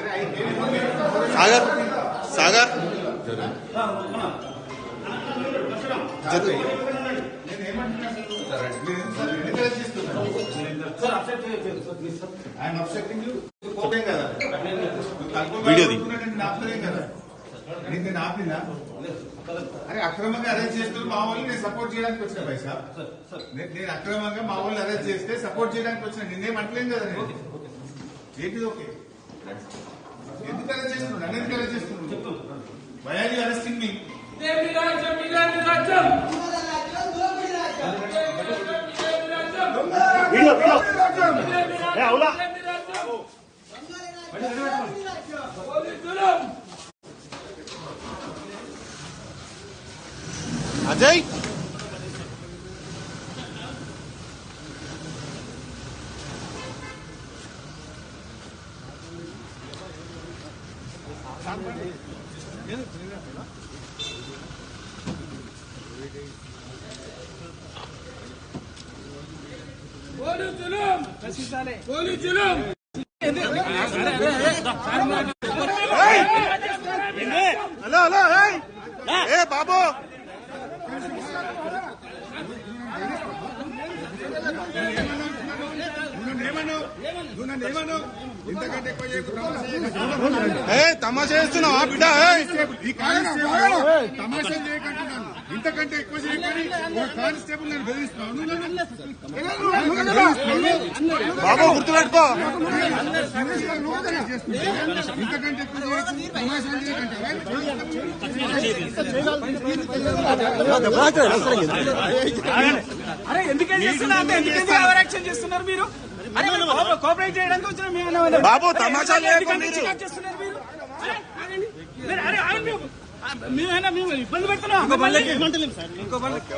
अरे सागर सागर। वीडियो दी। నేను నేను ఆపినా? అరే అక్రమంగా అరెస్ట్ చేస్తున్నారు మా వాళ్ళు నేను సపోర్ట్ చేయడానికి వచ్చిన పైసా నేను నేను అక్రమంగా మా వాళ్ళు అరెస్ట్ చేస్తే సపోర్ట్ చేయడానికి వచ్చిన నేనేం అంటలేం కదా నేను. ఏంటిది ఓకే? ఎందుకు అరెస్ట్ చేస్తున్నాడు నన్ను ఎందుకు అరెస్ట్ చేస్తున్నాడు why are you arresting me ఇదేమి అజయ్ పోలీసులు పోలీసులు హలో హలో ఏయ్! ఏ బాబు తమాషా చేస్తున్నావా బిడ్డ తమాషా చేయకంటున్నాను. ఇంతకంటే ఎక్కువ చేయకని ఒక కానిస్టేబుల్ నేను బెదిరిస్తున్నాను. బాబు గుర్తుపెట్టుకో. ఇంతకంటే ఎక్కువ? అరే అంటే ఎందుకంటే ఓవర్ యాక్షన్ చేస్తున్నారు మీరు? కోఆపరేట్ చేయడానికి వచ్చిన బాబు, తమాషా మేమేనా మేము ఇబ్బంది పెడుతున్నాం. ఇంకో బండ్లకి ఇంకో బండ్లకి